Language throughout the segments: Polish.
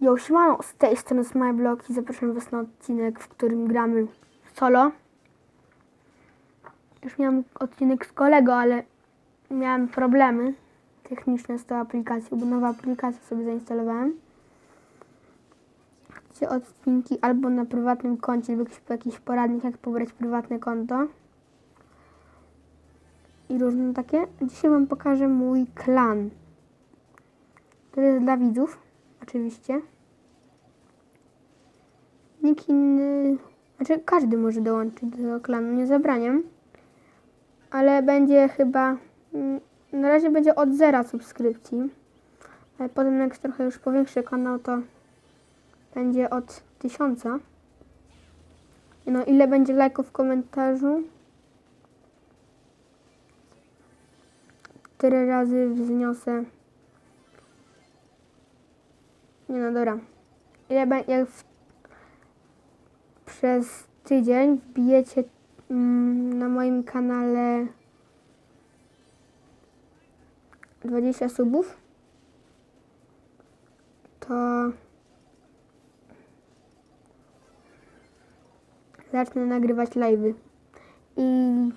Yo, siemano, z tej strony Smileblock i zapraszam Was na odcinek, w którym gramy solo. Już miałem odcinek z kolego, ale miałem problemy techniczne z tą aplikacją, bo nowa aplikacja sobie zainstalowałem. Chcecie odcinki albo na prywatnym koncie, lub jakiś, jakiś poradnik, jak pobrać prywatne konto. I różne takie. Dzisiaj Wam pokażę mój klan. To jest dla widzów, oczywiście. Nikt inny, znaczy każdy może dołączyć do tego klanu, nie zabraniam. Ale będzie chyba, mm, na razie będzie od zera subskrypcji. Ale potem jak trochę już powiększy kanał, to będzie od tysiąca. No ile będzie lajków w komentarzu? Tyle razy wzniosę. Nie no, dobra. Ile jak w, przez tydzień wbijecie mm, na moim kanale 20 subów, to zacznę nagrywać live'y. I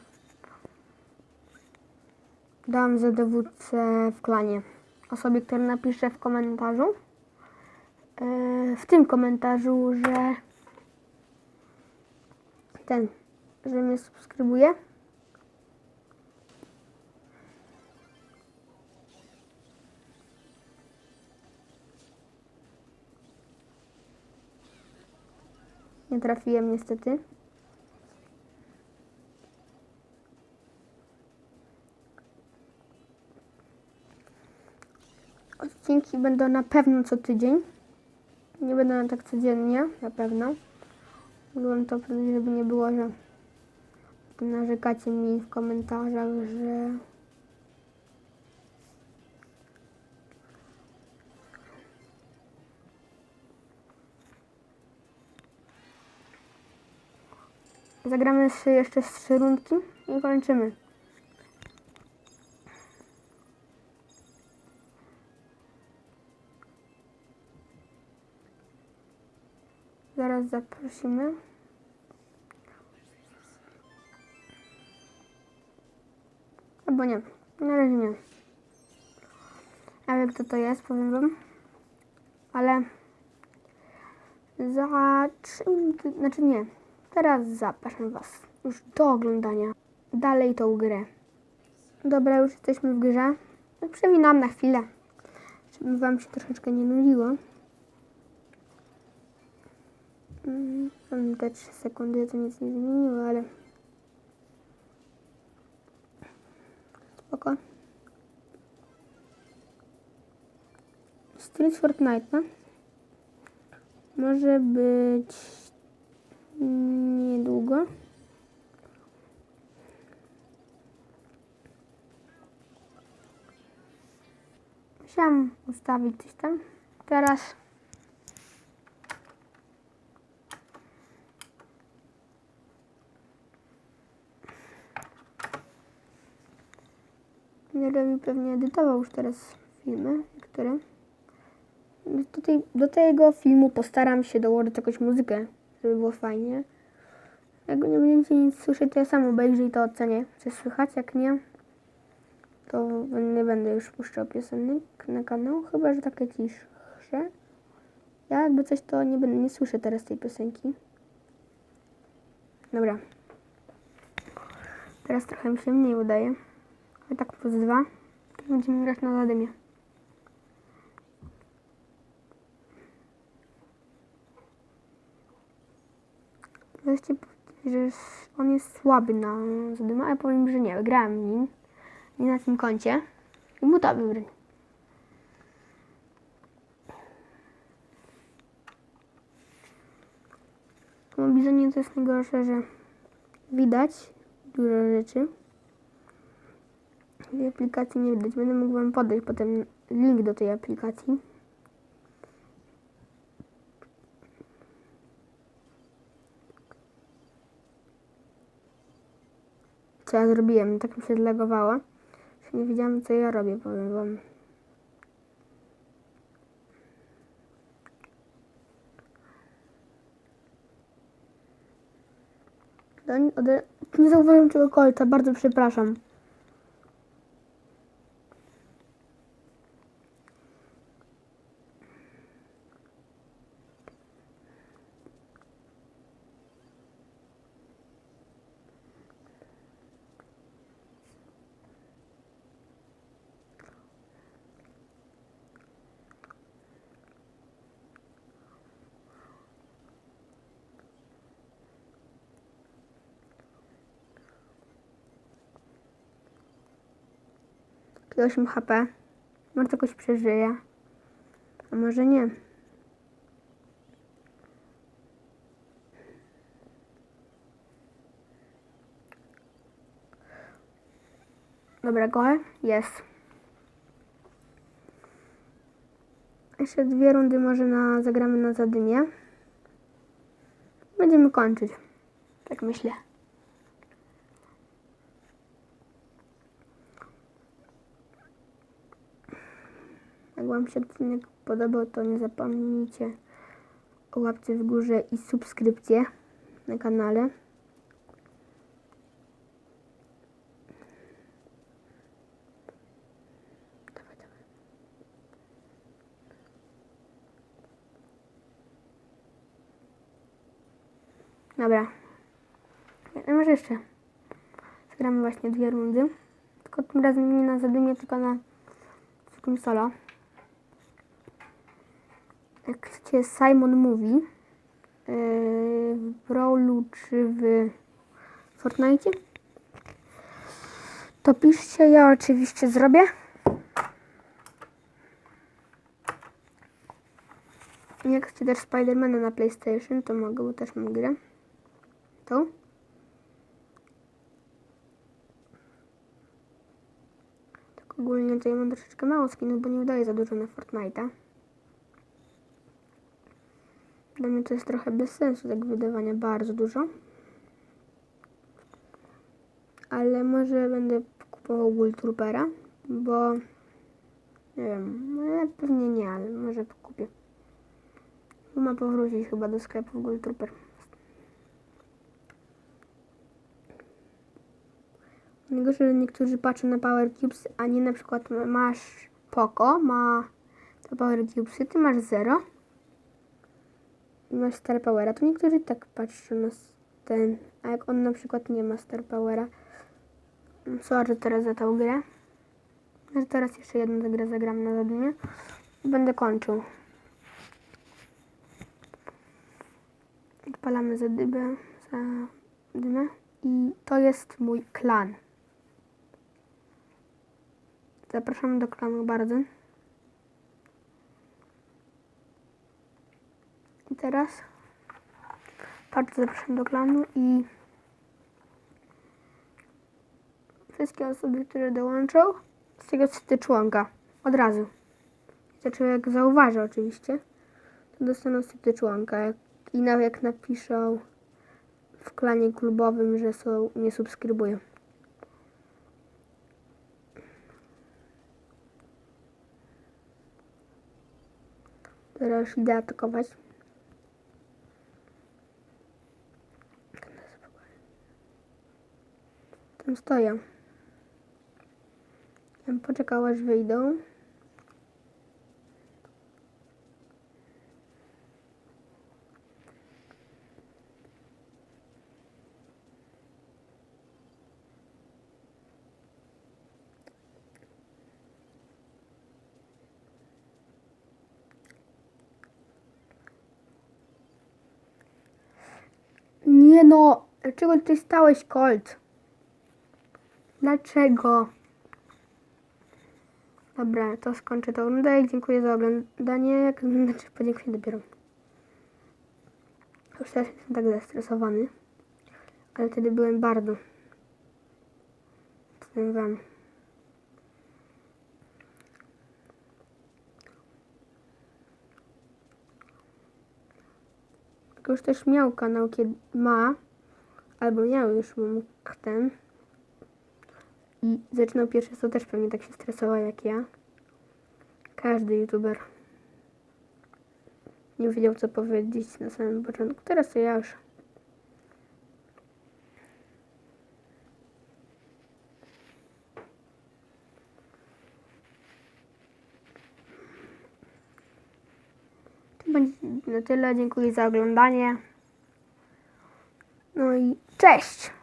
dam za dowódcę w klanie osobie, która napisze w komentarzu w tym komentarzu, że ten, że mnie subskrybuje. Nie trafiłem niestety. Odcinki będą na pewno co tydzień. Nie będą tak codziennie, na pewno. Mówiłem to, żeby nie było, że narzekacie mi w komentarzach, że zagramy jeszcze z trzy rundki i kończymy. Zaraz zaprosimy. Albo nie. Na razie nie. Ale kto to jest, powiem wam. Ale za trzy minuty, znaczy nie. Teraz zapraszam was już do oglądania dalej tą grę. Dobra, już jesteśmy w grze. No, Przewinam na chwilę, żeby wam się troszeczkę nie nudziło. Mm, Mam te 3 sekundy, to nic nie zmieniło, ale spoko. Street Fortnite, no? Może być niedługo. Musiałam ustawić coś tam. Teraz Nie robi pewnie edytował już teraz filmy, które. Do, tej, do tego filmu postaram się dołożyć jakąś muzykę, żeby było fajnie. Jak nie będziecie nic słyszeć, to ja sam obejrzę i to ocenię, czy słychać, jak nie, to nie będę już puszczał piosenek na kanał, chyba, że takie ciszsze. Ja jakby coś, to nie będę, nie słyszę teraz tej piosenki. Dobra. Teraz trochę mi się mniej udaje. A tak plus dwa. To będziemy grać na zadymie. Wreszcie że on jest słaby na zadymę, a ja powiem, że nie. Grałem nim. Nie na tym koncie. I mu to wybrać. W mobizonie to jest najgorsze, że widać dużo rzeczy tej aplikacji nie widać. Będę mógł Wam podać potem link do tej aplikacji. Co ja zrobiłem? Tak mi się zlegowało. Nie wiedziałem co ja robię, powiem Wam. No, nie zauważyłem tego kolca, bardzo przepraszam. Takie 8 HP. Może jakoś przeżyje. A może nie. Dobra, gol. Jest. Jeszcze dwie rundy może na, zagramy na zadymię. Będziemy kończyć. Tak myślę. Jak Wam się odcinek podobał, to nie zapomnijcie o łapce w górze i subskrypcję na kanale. Dobra. No może jeszcze. Zagramy właśnie dwie rundy. Tylko tym razem nie na zadymie, tylko na zwykłym solo. Jak chcecie Simon mówi yy, w Brawlu czy w Fortnite, to piszcie, ja oczywiście zrobię. Jak chcecie też Spidermana na PlayStation, to mogę, bo też mam grę. Tak ogólnie to ja mam troszeczkę mało skinów, bo nie wydaję za dużo na Fortnite'a. Dla mnie to jest trochę bez sensu, tak wydawania bardzo dużo. Ale może będę kupował Wooltroopera, bo nie wiem, no pewnie nie, ale może kupię. Ma powrócić chyba do sklepu Wooltrooper. Najgorsze, że niektórzy patrzą na Power Cubes, a nie na przykład masz Poco, ma to Power Cubesy, ty masz 0 ma star powera. To niektórzy tak patrzą na ten, a jak on na przykład nie ma star powera. Sorry teraz za tą grę. Może teraz jeszcze jedną tę grę zagram na zadanie i będę kończył. Odpalamy za dybę, za dymę. I to jest mój klan. Zapraszam do klanu bardzo. I teraz bardzo zapraszam do klanu i wszystkie osoby, które dołączą z tego syty członka. Od razu. To człowiek zauważy oczywiście, to dostaną syty członka. Jak, I nawet jak napiszą w klanie klubowym, że są, nie subskrybują. Teraz idę atakować. Tam stoję. Bym poczekał aż wyjdą. Nie no, dlaczego ty stałeś, Colt? Dlaczego? Dobra, to skończę tą rundę dziękuję za oglądanie. Znaczy podziękuję dopiero. Już teraz jestem tak zestresowany. Ale wtedy byłem bardzo. Powiem wam. Już też miał kanał, kiedy ma, albo miał już mógł ten i zaczynał pierwszy, to też pewnie tak się stresował jak ja. Każdy youtuber nie wiedział co powiedzieć na samym początku. Teraz to ja już. To będzie na tyle. Dziękuję za oglądanie. No i cześć!